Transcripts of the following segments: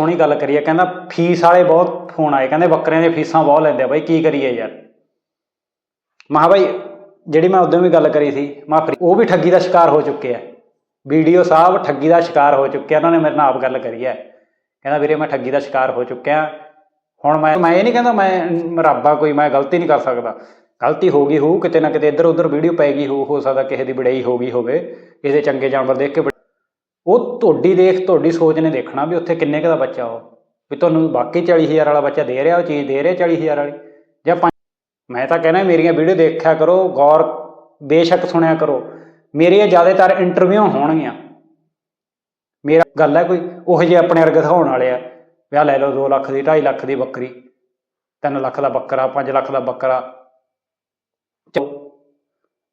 ਸੋਹਣੀ ਗੱਲ ਕਰੀ ਹੈ ਕਹਿੰਦਾ ਫੀਸ ਵਾਲੇ ਬਹੁਤ ਫੋਨ ਆਏ, ਕਹਿੰਦੇ ਬੱਕਰਿਆਂ ਦੀਆਂ ਫੀਸਾਂ ਬਹੁਤ ਲੈਂਦੇ ਆ ਬਾਈ, ਕੀ ਕਰੀਏ ਯਾਰ। ਮਹਾ ਬਾਈ, ਜਿਹੜੀ ਮੈਂ ਉਦੋਂ ਵੀ ਗੱਲ ਕਰੀ ਸੀ, ਮਾ ਉਹ ਵੀ ਠੱਗੀ ਦਾ ਸ਼ਿਕਾਰ ਹੋ ਚੁੱਕੇ ਆ। ਵੀਡੀਓ ਸਾਹਿਬ ਠੱਗੀ ਦਾ ਸ਼ਿਕਾਰ ਹੋ ਚੁੱਕੇ ਆ, ਉਹਨਾਂ ਨੇ ਮੇਰੇ ਨਾਲ ਆਪ ਗੱਲ ਕਰੀ ਹੈ ਕਹਿੰਦਾ ਵੀਰੇ, ਮੈਂ ਠੱਗੀ ਦਾ ਸ਼ਿਕਾਰ ਹੋ ਚੁੱਕਿਆ। ਹੁਣ ਮੈਂ ਮੈਂ ਇਹ ਨਹੀਂ ਕਹਿੰਦਾ ਮੈਂ ਰੱਬਾ ਕੋਈ, ਮੈਂ ਗਲਤੀ ਨਹੀਂ ਕਰ ਸਕਦਾ। ਗਲਤੀ ਹੋ ਗਈ ਹੋਊ, ਕਿਤੇ ਨਾ ਕਿਤੇ ਇੱਧਰ ਉੱਧਰ ਵੀਡੀਓ ਪੈ ਗਈ ਹੋ ਹੋ ਸਕਦਾ ਕਿਸੇ ਦੀ ਬੜਾਈ ਹੋ ਗਈ ਹੋਵੇ, ਕਿਸੇ ਚੰਗੇ ਜਾਨਵਰ ਦੇਖ ਕੇ ਉਹ ਤੁਹਾਡੀ ਦੇਖ ਤੁਹਾਡੀ ਸੋਚ ਨੇ ਦੇਖਣਾ ਵੀ ਉੱਥੇ ਕਿੰਨੇ ਕੁ ਦਾ ਬੱਚਾ ਉਹ ਵੀ ਤੁਹਾਨੂੰ ਬਾਕੀ 40000 ਵਾਲਾ ਬੱਚਾ ਦੇ ਰਿਹਾ ਉਹ ਚੀਜ਼ ਦੇ ਰਿਹਾ 40000 ਵਾਲੀ ਜਾਂ ਪੰਜ ਮੈਂ ਤਾਂ ਕਹਿੰਦਾ ਮੇਰੀਆਂ ਵੀਡੀਓ ਦੇਖਿਆ ਕਰੋ ਗੌਰ ਬੇਸ਼ੱਕ ਸੁਣਿਆ ਕਰੋ ਮੇਰੀਆਂ ਜ਼ਿਆਦਾਤਰ ਇੰਟਰਵਿਊ ਹੋਣਗੀਆਂ। ਮੇਰਾ ਗੱਲ ਹੈ ਕੋਈ ਉਹ ਜਿਹੇ ਆਪਣੇ ਵਰਗੇ ਦਿਖਾਉਣ ਵਾਲੇ ਆ ਵਿਆਹ ਲੈ ਲਓ 2 ਲੱਖ ਦੀ 2.5 ਲੱਖ ਦੀ ਬੱਕਰੀ 3 ਲੱਖ ਦਾ ਬੱਕਰਾ 5 ਲੱਖ ਦਾ ਬੱਕਰਾ। ਚਲੋ,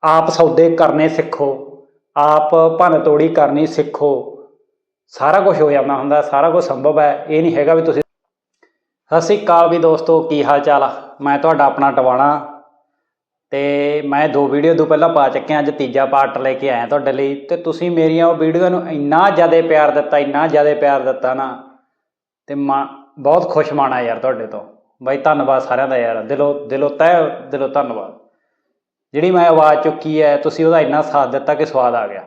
ਆਪ ਸੌਦੇ ਕਰਨੇ ਸਿੱਖੋ। ਆਪ ਭੰਨ ਤੋੜੀ ਕਰਨੀ ਸਿੱਖੋ। ਸਾਰਾ ਕੁਝ ਹੋ ਜਾਂਦਾ ਹੁੰਦਾ, ਸਾਰਾ ਕੁਝ ਸੰਭਵ ਹੈ। ਇਹ ਨਹੀਂ ਹੈਗਾ ਵੀ ਤੁਸੀਂ ਸਤਿ ਸ਼੍ਰੀ ਅਕਾਲ ਵੀ ਦੋਸਤੋ, ਕੀ ਹਾਲ ਚਾਲ ਆ? ਮੈਂ ਤੁਹਾਡਾ ਆਪਣਾ ਟਵਾਣਾ ਤੇ ਮੈਂ ਦੋ ਵੀਡੀਓ ਤੋਂ ਪਹਿਲਾਂ ਪਾ ਚੁੱਕਿਆ ਅੱਜ ਤੀਜਾ ਪਾਰਟ ਲੈ ਕੇ ਆਇਆ ਤੁਹਾਡੇ ਲਈ। ਤੇ ਤੁਸੀਂ ਮੇਰੀਆਂ ਉਹ ਵੀਡੀਓ ਨੂੰ ਇੰਨਾ ਜ਼ਿਆਦਾ ਪਿਆਰ ਦਿੱਤਾ, ਇੰਨਾ ਜ਼ਿਆਦਾ ਪਿਆਰ ਦਿੱਤਾ ਨਾ, ਤੇ ਮਾ, ਬਹੁਤ ਖੁਸ਼ ਮਾਣਾ ਯਾਰ ਤੁਹਾਡੇ ਤੋਂ। ਬਾਈ, ਧੰਨਵਾਦ ਸਾਰਿਆਂ ਦਾ ਯਾਰ। ਦਿਲੋਂ ਦਿਲੋਂ ਤਹਿ, ਦਿਲੋਂ ਧੰਨਵਾਦ। ਜਿਹੜੀ ਮੈਂ ਆਵਾਜ਼ ਚੁੱਕੀ ਹੈ ਤੁਸੀਂ ਉਹਦਾ ਇੰਨਾ ਸਾਥ ਦਿੱਤਾ ਕਿ ਸਵਾਦ ਆ ਗਿਆ।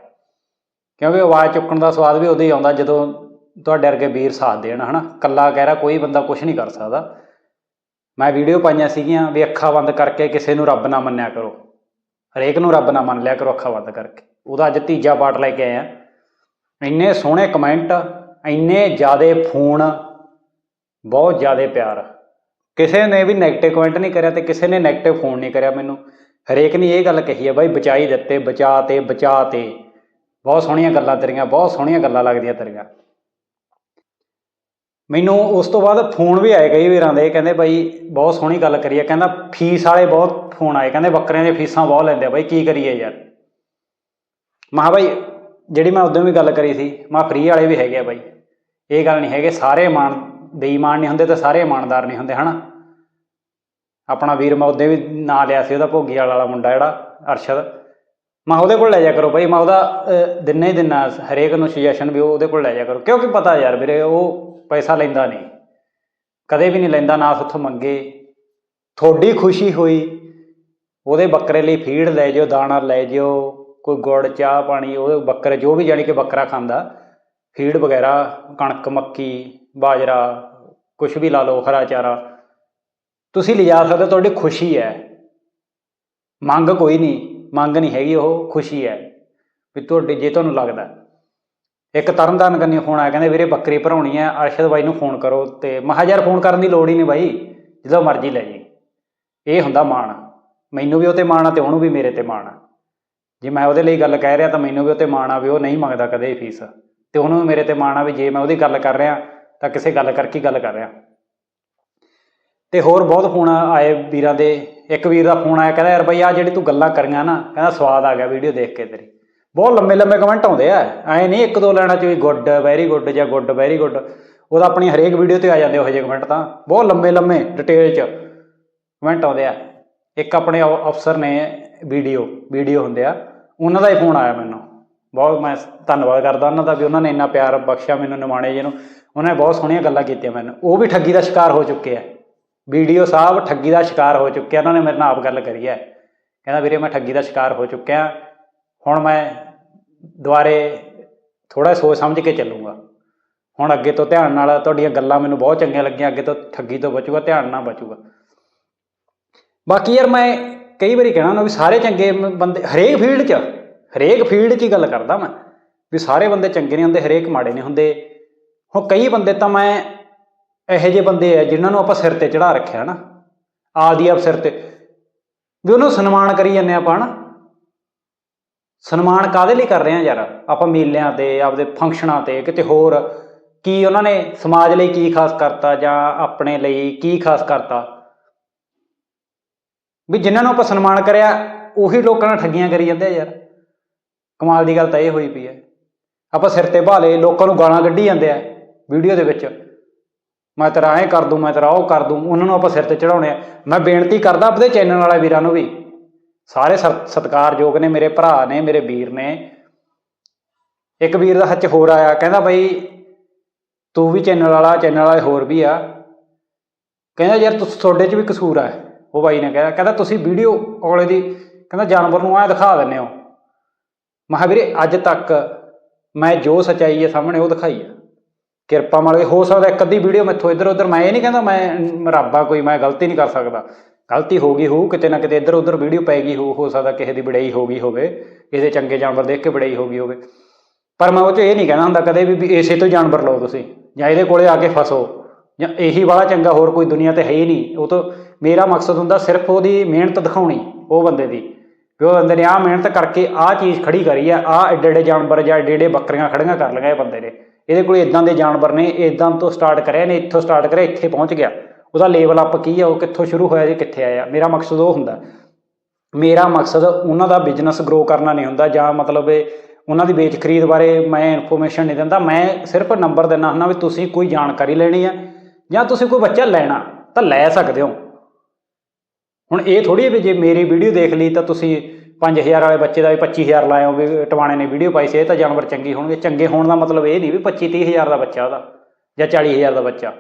ਕਿਉਂਕਿ ਆਵਾਜ਼ ਚੁੱਕਣ ਦਾ ਸਵਾਦ ਵੀ ਉਦੋਂ ਹੀ ਆਉਂਦਾ ਜਦੋਂ ਤੁਹਾਡੇ ਵਰਗੇ ਵੀਰ ਸਾਥ ਦੇਣ, ਹਨਾ? ਕੱਲਾ ਕਹਿ ਰਿਹਾ, ਕੋਈ ਬੰਦਾ ਕੁਝ ਨਹੀਂ ਕਰ ਸਕਦਾ। ਮੈਂ ਵੀਡੀਓ ਪਾਈਆਂ ਸੀਗੀਆਂ ਵੀ ਅੱਖਾਂ ਬੰਦ ਕਰਕੇ ਕਿਸੇ ਨੂੰ ਰੱਬ ਨਾ ਮੰਨਿਆ ਕਰੋ। ਹਰੇਕ ਨੂੰ ਰੱਬ ਨਾ ਮੰਨ ਲਿਆ ਕਰੋ ਅੱਖਾਂ ਬੰਦ ਕਰਕੇ। ਉਹਦਾ ਅੱਜ ਤੀਜਾ ਪਾਰਟ ਲੈ ਕੇ ਆਏ ਆ। ਇੰਨੇ ਸੋਹਣੇ ਕਮੈਂਟ, ਇੰਨੇ ਜ਼ਿਆਦੇ ਫੋਨ, ਬਹੁਤ ਜ਼ਿਆਦੇ ਪਿਆਰ। ਕਿਸੇ ਨੇ ਵੀ 네ਗੇਟਿਵ ਕਮੈਂਟ ਨਹੀਂ ਕਰਿਆ ਤੇ ਕਿਸੇ ਨੇ 네ਗੇਟਿਵ ਫੋਨ ਨਹੀਂ ਕਰਿਆ ਮੈਨੂੰ। ਹਰੇਕ ਨੇ ਇਹ ਗੱਲ ਕਹੀ ਹੈ ਬਾਈ ਬਚਾਈ ਦਿੱਤੇ, ਬਚਾ ਤੇ ਬਚਾ ਤੇ। ਬਹੁਤ ਸੋਹਣੀਆਂ ਗੱਲਾਂ ਤੇਰੀਆਂ, ਬਹੁਤ ਸੋਹਣੀਆਂ ਗੱਲਾਂ ਲੱਗਦੀਆਂ ਤੇਰੀਆਂ। ਮੈਨੂੰ ਉਸ ਤੋਂ ਬਾਅਦ ਫੋਨ ਵੀ ਆਏ ਕਈ ਵੀਰਾਂ ਦੇ, ਕਹਿੰਦੇ ਬਾਈ ਬਹੁਤ ਸੋਹਣੀ ਗੱਲ ਕਰੀ ਹੈ ਕਹਿੰਦਾ ਫੀਸ ਵਾਲੇ ਬਹੁਤ ਫੋਨ ਆਏ, ਕਹਿੰਦੇ ਬੱਕਰਿਆਂ ਦੀਆਂ ਫੀਸਾਂ ਬਹੁਤ ਲੈਂਦੇ ਆ, ਬਾਈ ਕੀ ਕਰੀਏ ਯਾਰ। ਮਹਾ ਬਾਈ, ਜਿਹੜੀ ਮੈਂ ਉਦੋਂ ਵੀ ਗੱਲ ਕਰੀ ਸੀ, ਮਾ ਫ੍ਰੀ ਵਾਲੇ ਵੀ ਹੈਗੇ ਆ ਬਾਈ। ਇਹ ਗੱਲ ਨਹੀਂ ਹੈਗੇ, ਸਾਰੇ ਇਮਾਨ ਬੇਈਮਾਨ ਨਹੀਂ ਹੁੰਦੇ ਤੇ ਸਾਰੇ ਇਮਾਨਦਾਰ ਨਹੀਂ ਹੁੰਦੇ, ਹਨਾ? ਆਪਣਾ ਵੀਰ ਮੈਂ ਉਹਦੇ ਵੀ ਨਾਂ ਲਿਆ ਸੀ ਉਹਦਾ ਭੋਗੀ ਵਾਲਾ ਮੁੰਡਾ ਜਿਹੜਾ ਅਰਸ਼ਦ। ਮੈਂ ਉਹਦੇ ਕੋਲ ਲੈ ਜਾ ਕਰੋ ਭਾਈ ਮੈਂ ਉਹਦਾ ਅਹ, ਦਿਨੇ ਹੀ ਦਿਨਾ ਹਰੇਕ ਨੂੰ ਸੁਜੈਸ਼ਨ ਵੀ ਉਹਦੇ ਕੋਲ ਲੈ ਜਾ ਕਰੋ। ਕਿਉਂਕਿ ਪਤਾ ਯਾਰ ਵੀਰੇ ਉਹ ਪੈਸਾ ਲੈਂਦਾ ਨਹੀਂ। ਕਦੇ ਵੀ ਨਹੀਂ ਲੈਂਦਾ ਨਾ ਉੱਥੋਂ ਮੰਗੇ। ਤੁਹਾਡੀ ਖੁਸ਼ੀ ਹੋਈ ਉਹਦੇ ਬੱਕਰੇ ਲਈ ਫੀਡ ਲੈ ਜਿਓ ਦਾਣਾ ਲੈ ਜਿਓ ਕੋਈ ਗੁੜ ਚਾਹ ਪਾਣੀ ਉਹਦੇ ਬੱਕਰੇ ਜੋ ਵੀ ਜਾਣੀ ਕਿ ਬੱਕਰਾ ਖਾਂਦਾ ਫੀਡ ਵਗੈਰਾ ਕਣਕ ਮੱਕੀ ਬਾਜਰਾ ਕੁਝ ਵੀ ਲਾ ਲਓ ਹਰਾ ਚਾਰਾ। ਤੁਸੀਂ ਲਿਜਾ ਸਕਦੇ ਹੋ, ਤੁਹਾਡੀ ਖੁਸ਼ੀ ਹੈ। ਮੰਗ ਕੋਈ ਨਹੀਂ ਮੰਗ ਨਹੀਂ ਹੈਗੀ ਉਹ ਖੁਸ਼ੀ ਹੈ ਵੀ ਤੁਹਾਡੇ ਜੇ ਤੁਹਾਨੂੰ ਲੱਗਦਾ। ਇੱਕ ਤਰਨਤਾਰਨ ਕੰਨੀ ਫੋਨ ਆਇਆ ਕਹਿੰਦੇ ਵੀਰੇ ਬੱਕਰੀ ਭਰਾਉਣੀ ਹੈ ਅਰਸ਼ਦ ਬਾਈ ਨੂੰ ਫੋਨ ਕਰੋ ਤੇ ਮਹਾਜਰ ਫੋਨ ਕਰਨ ਦੀ ਲੋੜ ਹੀ ਨਹੀਂ ਬਾਈ ਜਦੋਂ ਮਰਜ਼ੀ ਲੈ ਜੀ। ਇਹ ਹੁੰਦਾ ਮਾਣ। ਮੈਨੂੰ ਵੀ ਉਹ ਤੇ ਮਾਣ ਆ ਤੇ ਉਹਨੂੰ ਵੀ ਮੇਰੇ ਤੇ ਮਾਣ ਆ। ਜੇ ਮੈਂ ਉਹਦੇ ਲਈ ਗੱਲ ਕਹਿ ਰਿਹਾ ਤਾਂ ਮੈਨੂੰ ਵੀ ਉਹ ਤੇ ਮਾਣ ਆ ਵੀ ਉਹ ਨਹੀਂ ਮੰਗਦਾ ਕਦੇ ਫੀਸ। ਤੇ ਉਹਨੂੰ ਵੀ ਮੇਰੇ ਤੇ ਮਾਣ ਆ ਵੀ ਜੇ ਮੈਂ ਉਹਦੀ ਗੱਲ ਕਰ ਰਿਹਾ ਤਾਂ ਕਿਸੇ ਗੱਲ ਕਰਕੇ ਗੱਲ ਕਰ ਰਿਹਾ। ਤੇ ਹੋਰ ਬਹੁਤ ਫੋਨ ਆਏ ਵੀਰਾਂ ਦੇ। ਇੱਕ ਵੀਰ ਦਾ ਫੋਨ ਆਇਆ, ਕਹਿੰਦਾ, ਯਾਰ ਬਈ ਆ ਜਿਹੜੀ ਤੂੰ ਗੱਲਾਂ ਕਰੀਆਂ ਨਾ, ਕਹਿੰਦਾ ਸਵਾਦ ਆ ਗਿਆ ਵੀਡੀਓ ਦੇਖ ਕੇ ਤੇਰੀ। ਬਹੁਤ ਲੰਮੇ ਲੰਮੇ ਕਮੈਂਟ ਆਉਂਦੇ ਆ। ਐ ਨਹੀਂ ਇੱਕ ਦੋ ਲੈਣਾ ਚ ਵੀ ਗੁੱਡ, ਵੈਰੀ ਗੁੱਡ ਜਾਂ ਗੁੱਡ, ਵੈਰੀ ਗੁੱਡ। ਉਹਦਾ ਆਪਣੀ ਹਰੇਕ ਵੀਡੀਓ ਤੇ ਆ ਜਾਂਦੇ ਉਹ ਜਿਹੇ ਕਮੈਂਟ ਤਾਂ। ਬਹੁਤ ਲੰਮੇ ਲੰਮੇ ਡਿਟੇਲ ਚ ਕਮੈਂਟ ਆਉਂਦੇ ਆ। ਇੱਕ ਆਪਣੇ ਅਫ- ਅਫਸਰ ਨੇ ਵੀਡੀਓ ਵੀਡੀਓ ਹੁੰਦੇ ਆ, ਉਹਨਾਂ ਦਾ ਹੀ ਫੋਨ ਆਇਆ ਮੈਨੂੰ। ਬਹੁਤ ਮੈਂ ਧੰਨਵਾਦ ਕਰਦਾ ਉਹਨਾਂ ਦਾ ਵੀ ਉਹਨਾਂ ਨੇ ਇੰਨਾ ਪਿਆਰ ਬਖਸ਼ਿਆ ਮੈਨੂੰ, ਨਿਮਾਣੇ ਜੀ ਨੂੰ। ਉਹਨਾਂ ਨੇ ਬਹੁਤ ਸੋਹਣੀਆਂ ਗੱਲਾਂ ਕੀਤੀਆਂ ਮੈਨੂੰ। ਉਹ ਵੀ ਠੱਗੀ ਦਾ ਸ਼ਿਕਾਰ ਹੋ ਚੁੱਕੇ ਆ। ਵੀਡੀਓ ਸਾਹਿਬ ਠੱਗੀ ਦਾ ਸ਼ਿਕਾਰ ਹੋ ਚੁੱਕਿਆ, ਉਹਨਾਂ ਨੇ ਮੇਰੇ ਨਾਲ ਆਪ ਗੱਲ ਕਰੀ ਹੈ। ਕਹਿੰਦਾ, ਵੀਰੇ, ਮੈਂ ਠੱਗੀ ਦਾ ਸ਼ਿਕਾਰ ਹੋ ਚੁੱਕਿਆ, ਹੁਣ ਮੈਂ ਦੁਬਾਰੇ ਥੋੜਾ ਸੋਚ ਸਮਝ ਕੇ ਚੱਲੂੰਗਾ। ਹੁਣ ਅੱਗੇ ਤੋਂ ਧਿਆਨ ਨਾਲ ਤੁਹਾਡੀਆਂ ਗੱਲਾਂ ਮੈਨੂੰ ਬਹੁਤ ਚੰਗੀਆਂ ਲੱਗੀਆਂ, ਅੱਗੇ ਤੋਂ ਠੱਗੀ ਤੋਂ ਬਚੂਗਾ, ਧਿਆਨ ਨਾਲ ਬਚੂਗਾ। ਬਾਕੀ ਯਾਰ, ਮੈਂ ਕਈ ਵਾਰੀ ਕਹਿਣਾ ਨਾ ਵੀ ਸਾਰੇ ਚੰਗੇ ਬੰਦੇ, ਹਰੇਕ ਫੀਲਡ 'ਚ, ਹਰੇਕ ਫੀਲਡ 'ਚ ਹੀ ਗੱਲ ਕਰਦਾ ਮੈਂ, ਵੀ ਸਾਰੇ ਬੰਦੇ ਚੰਗੇ ਨਹੀਂ ਹੁੰਦੇ, ਹਰੇਕ ਮਾੜੇ ਨਹੀਂ ਹੁੰਦੇ। ਹੁਣ ਕਈ ਬੰਦੇ ਤਾਂ ਮੈਂ ਇਹੋ ਜਿਹੇ ਬੰਦੇ ਆ ਜਿਨ੍ਹਾਂ ਨੂੰ ਆਪਾਂ ਸਿਰ ਤੇ ਚੜਾ ਰੱਖਿਆ ਨਾ ਆਦੀ ਆਪ ਸਿਰ ਤੇ। ਵੀ ਉਹਨੂੰ ਸਨਮਾਨ ਕਰੀ ਜਾਂਦੇ ਆਪਾਂ ਨਾ। ਸਨਮਾਨ ਕਾਦੇ ਲਈ ਕਰ ਰਹੇ ਆ ਯਾਰ? ਆਪਾਂ ਮੇਲਿਆਂ ਤੇ, ਆਪਦੇ ਫੰਕਸ਼ਨਾਂ ਤੇ, ਕਿਤੇ ਹੋਰ। ਕੀ ਉਹਨਾਂ ਨੇ ਸਮਾਜ ਲਈ ਕੀ ਖਾਸ ਕਰਤਾ ਜਾਂ ਆਪਣੇ ਲਈ ਕੀ ਖਾਸ ਕਰਤਾ? ਵੀ ਜਿਨ੍ਹਾਂ ਨੂੰ ਆਪਾਂ ਸਨਮਾਨ ਕਰਿਆ, ਉਹੀ ਲੋਕਾਂ ਨਾਲ ਠੱਗੀਆਂ ਕਰੀ ਜਾਂਦੇ ਆ ਯਾਰ। ਕਮਾਲ ਦੀ ਗੱਲ ਤਾਂ ਇਹ ਹੋਈ ਪਈ ਹੈ। ਆਪਾਂ ਸਿਰ ਤੇ ਭਾਲੇ, ਲੋਕਾਂ ਨੂੰ ਗਾਲਾਂ ਕੱਢੀ ਜਾਂਦੇ ਆ। ਵੀਡੀਓ ਦੇ ਵਿੱਚ ਮੈਂ ਤੇਰਾ ਐਂ ਕਰ ਦੂੰ, ਮੈਂ ਤੇਰਾ ਉਹ ਕਰ ਦੂੰ, ਉਹਨਾਂ ਨੂੰ ਆਪਾਂ ਸਿਰ ਤੇ ਚੜਾਉਣੇ ਆ। ਮੈਂ ਬੇਨਤੀ ਕਰਦਾ ਆਪਣੇ ਚੈਨਲ ਵਾਲੇ ਵੀਰਾਂ ਨੂੰ ਵੀ, ਸਾਰੇ ਸਤ- ਸਤਿਕਾਰਯੋਗ ਨੇ ਮੇਰੇ ਭਰਾ ਨੇ, ਮੇਰੇ ਵੀਰ ਨੇ। ਇੱਕ ਵੀਰ ਦਾ ਹੱਥ ਹੋਰ ਆਇਆ, ਕਹਿੰਦਾ ਬਈ, ਤੂੰ ਵੀ ਚੈਨਲ ਵਾਲਾ, ਚੈਨਲ ਵਾਲੇ ਹੋਰ ਵੀ ਆ। ਕਹਿੰਦਾ ਯਾਰ, ਤੁਸੀਂ, ਤੁਹਾਡੇ 'ਚ ਵੀ ਕਸੂਰ ਆ। ਉਹ ਬਾਈ ਨੇ ਕਹਿੰਦਾ ਕਹਿੰਦਾ ਤੁਸੀਂ ਵੀਡੀਓ ਔਲੇ ਦੀ, ਕਹਿੰਦਾ ਜਾਨਵਰ ਨੂੰ ਐ ਦਿਖਾ ਦਿੰਦੇ ਹੋ। ਮੈਂ ਕਿਹਾ ਵੀਰੇ, ਅੱਜ ਤੱਕ ਮੈਂ ਜੋ ਸਚਾਈ ਹੈ ਸਾਹਮਣੇ ਉਹ ਦਿਖਾਈ ਆ। ਕਿਰਪਾ ਮਾਲਕ ਹੋ ਸਕਦਾ ਇੱਕ ਅੱਧੀ ਵੀਡੀਓ ਮੈਥੋਂ ਇੱਧਰ ਉੱਧਰ, ਮੈਂ ਇਹ ਨਹੀਂ ਕਹਿੰਦਾ ਮੈਂ ਰੱਬਾ ਕੋਈ, ਮੈਂ ਗਲਤੀ ਨਹੀਂ ਕਰ ਸਕਦਾ। ਗਲਤੀ ਹੋ ਗਈ ਹੋਊ, ਕਿਤੇ ਨਾ ਕਿਤੇ ਇੱਧਰ ਉੱਧਰ ਵੀਡੀਓ ਪੈ ਗਈ ਹੋ ਹੋ ਸਕਦਾ ਕਿਸੇ ਦੀ ਬੜਾਈ ਹੋ ਗਈ ਹੋਵੇ, ਕਿਸੇ ਚੰਗੇ ਜਾਨਵਰ ਦੇਖ ਕੇ ਬੜਾਈ ਹੋ ਗਈ ਹੋਵੇ। ਪਰ ਮੈਂ ਉਹ 'ਚ ਇਹ ਨਹੀਂ ਕਹਿੰਦਾ ਹੁੰਦਾ ਕਦੇ ਵੀ ਵੀ ਇਸੇ ਤੋਂ ਹੀ ਜਾਨਵਰ ਲਓ ਤੁਸੀਂ, ਜਾਂ ਇਹਦੇ ਕੋਲੇ ਆ ਕੇ ਫਸੋ, ਜਾਂ ਇਹੀ ਵਾਲਾ ਚੰਗਾ ਹੋਰ ਕੋਈ ਦੁਨੀਆ ਤੇ ਹੈ ਹੀ ਨਹੀਂ। ਉਹ ਤੋਂ ਮੇਰਾ ਮਕਸਦ ਹੁੰਦਾ ਸਿਰਫ ਉਹਦੀ ਮਿਹਨਤ ਦਿਖਾਉਣੀ, ਉਹ ਬੰਦੇ ਦੀ। ਵੀ ਉਹ ਬੰਦੇ ਨੇ ਆਹ ਮਿਹਨਤ ਕਰਕੇ ਆਹ ਚੀਜ਼ ਖੜੀ ਕਰੀ ਆ, ਆਹ ਏਡੇ ਏਡੇ ਜਾਨਵਰ ਜਾਂ ਏਡੇ ਏਡੇ ਬੱਕਰੀਆਂ ਖੜੀਆਂ ਕਰ ਲਈਆਂ ਇਹ ਬੰਦੇ ਨੇ। ਇਹਦੇ ਕੋਲ ਇਦਾਂ ਦੇ ਜਾਨਵਰ ਨੇ ਇਦਾਂ ਤੋਂ ਸਟਾਰਟ ਕਰਿਆ ਨੇ ਇੱਥੋਂ ਸਟਾਰਟ ਕਰਿਆ, ਇੱਥੇ ਪਹੁੰਚ ਗਿਆ। ਉਹਦਾ ਲੈਵਲ ਅਪ ਕੀ ਆ, ਉਹ ਕਿੱਥੋਂ ਸ਼ੁਰੂ ਹੋਇਆ ਜੀ ਕਿੱਥੇ ਆਇਆ? ਮੇਰਾ ਮਕਸਦ ਉਹ ਹੁੰਦਾ। ਮੇਰਾ ਮਕਸਦ ਉਹਨਾਂ ਦਾ ਬਿਜ਼ਨਸ ਗਰੋ ਕਰਨਾ ਨਹੀਂ ਹੁੰਦਾ, ਜਾਂ ਮਤਲਬ ਉਹਨਾਂ ਦੀ ਵੇਚ ਖਰੀਦ ਬਾਰੇ ਮੈਂ ਇਨਫੋਰਮੇਸ਼ਨ ਨਹੀਂ ਦਿੰਦਾ। ਮੈਂ ਸਿਰਫ ਨੰਬਰ ਦਿੰਦਾ ਹੁੰਦਾ ਵੀ ਤੁਸੀਂ ਕੋਈ ਜਾਣਕਾਰੀ ਲੈਣੀ ਆ, ਜਾਂ ਤੁਸੀਂ ਕੋਈ ਬੱਚਾ ਲੈਣਾ, ਤਾਂ ਲੈ ਸਕਦੇ ਹੋ। ਹੁਣ ਇਹ ਥੋੜੀ ਵੀ ਜੇ ਮੇਰੀ ਵੀਡੀਓ ਦੇਖ ਲਈ ਤਾਂ ਤੁਸੀਂ 5000 ਵਾਲੇ ਬੱਚੇ ਦਾ ਵੀ 25000 ਲਾਇਓ ਵੀ ਟਵਾਣੇ ਨੇ ਵੀਡੀਓ ਪਾਈ ਸੀ, ਇਹ ਤਾਂ ਜਾਨਵਰ ਚੰਗੇ ਹੋਣਗੇ। ਚੰਗੇ ਹੋਣ ਦਾ ਮਤਲਬ ਇਹ ਨਹੀਂ ਵੀ 25 30000 ਦਾ ਬੱਚਾ ਉਹਦਾ, ਜਾਂ 40000 ਦਾ ਬੱਚਾ।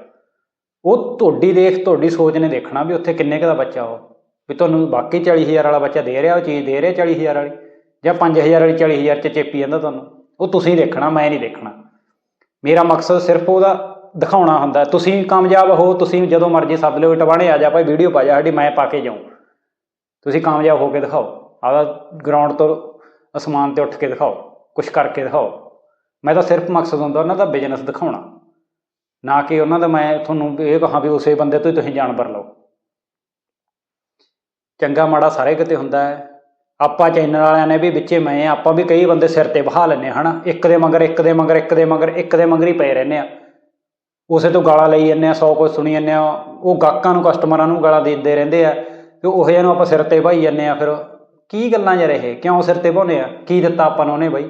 ਉਹ ਤੁਹਾਡੀ ਦੇਖ, ਤੁਹਾਡੀ ਸੋਚ ਨੇ ਦੇਖਣਾ ਵੀ ਉੱਥੇ ਕਿੰਨੇ ਕੁ ਦਾ ਬੱਚਾ ਉਹ, ਵੀ ਤੁਹਾਨੂੰ ਬਾਕੀ 40000 ਵਾਲਾ ਬੱਚਾ ਦੇ ਰਿਹਾ, ਉਹ ਚੀਜ਼ ਦੇ ਰਿਹਾ 40000 ਵਾਲੀ, ਜਾਂ 5000 ਵਾਲੀ 40000 ਚ ਚੇਪੀ ਜਾਂਦਾ ਤੁਹਾਨੂੰ। ਉਹ ਤੁਸੀਂ ਦੇਖਣਾ, ਮੈਂ ਨਹੀਂ ਦੇਖਣਾ। ਮੇਰਾ ਮਕਸਦ ਸਿਰਫ ਉਹਦਾ ਦਿਖਾਉਣਾ ਹੁੰਦਾ। ਤੁਸੀਂ ਕਾਮਯਾਬ ਹੋ, ਤੁਸੀਂ ਜਦੋਂ ਮਰਜ਼ੀ ਸੱਦ ਲਿਓ ਟਵਾਣੇ ਆ ਜਾ, ਭਾਈ ਵੀਡੀਓ ਪਾ ਜਾ, ਸਾਡੀ ਮੈਂ ਪਾ ਕੇ ਜਾਉਂ ਤੁਸੀਂ ਕਾਮਯਾਬ ਹੋ ਕੇ ਦਿਖਾਓ। ਆਦਾ ਗਰਾਊਂਡ ਤੋਂ ਅਸਮਾਨ ਤੇ ਉੱਠ ਕੇ ਦਿਖਾਓ ਕੁਝ ਕਰਕੇ ਦਿਖਾਓ। ਮੈਂ ਤਾਂ ਸਿਰਫ ਮਕਸਦ ਹੁੰਦਾ ਉਹਨਾਂ ਦਾ ਬਿਜ਼ਨਸ ਦਿਖਾਉਣਾ। ਨਾ ਕਿ ਉਹਨਾਂ ਦਾ ਮੈਂ ਤੁਹਾਨੂੰ ਇਹ ਕਹਾਂ ਵੀ ਉਸੇ ਬੰਦੇ ਤੋਂ ਹੀ ਤੁਸੀਂ ਜਾਨਵਰ ਲਓ। ਚੰਗਾ ਮਾੜਾ ਸਾਰੇ ਕਿਤੇ ਹੁੰਦਾ ਹੈ। ਆਪਾਂ ਚੈਨਲ ਵਾਲਿਆਂ ਨੇ ਵੀ ਵਿੱਚੇ ਮੈਂ ਆਪਾਂ ਵੀ ਕਈ ਬੰਦੇ ਸਿਰ ਤੇ ਬਹਾ ਲੈਂਦੇ ਹਾਂ, ਹਨਾ? ਇੱਕ ਦੇ ਮਗਰ, ਇੱਕ ਦੇ ਮਗਰ, ਇੱਕ ਦੇ ਮਗਰ, ਇੱਕ ਦੇ ਮਗਰ ਹੀ ਪਏ ਰਹਿੰਦੇ ਆ ਉਸੇ ਤੋਂ ਗਾਲਾਂ ਲਈ ਜਾਂਦੇ ਆ ਸੌ ਕੁਝ ਸੁਣੀ ਜਾਂਦੇ ਆ ਉਹ ਗਾਹਕਾਂ ਨੂੰ ਕਸਟਮਰਾਂ ਨੂੰ ਗਾਲਾਂ ਦਿੰਦੇ ਰਹਿੰਦੇ ਆ। ਤੇ ਉਹ ਜਿਹਾ ਨੂੰ ਆਪਾਂ ਸਿਰ ਤੇ ਭਾਈ ਜਾਂਦੇ ਆ ਫਿਰ। ਕੀ ਗੱਲਾਂ ਜਰ ਇਹ ਕਿਉਂ ਸਿਰ ਤੇ ਭਾਉਂਦੇ ਆ? ਕੀ ਦਿੱਤਾ ਆਪਾਂ ਨੂੰ ਉਹਨੇ ਬਾਈ?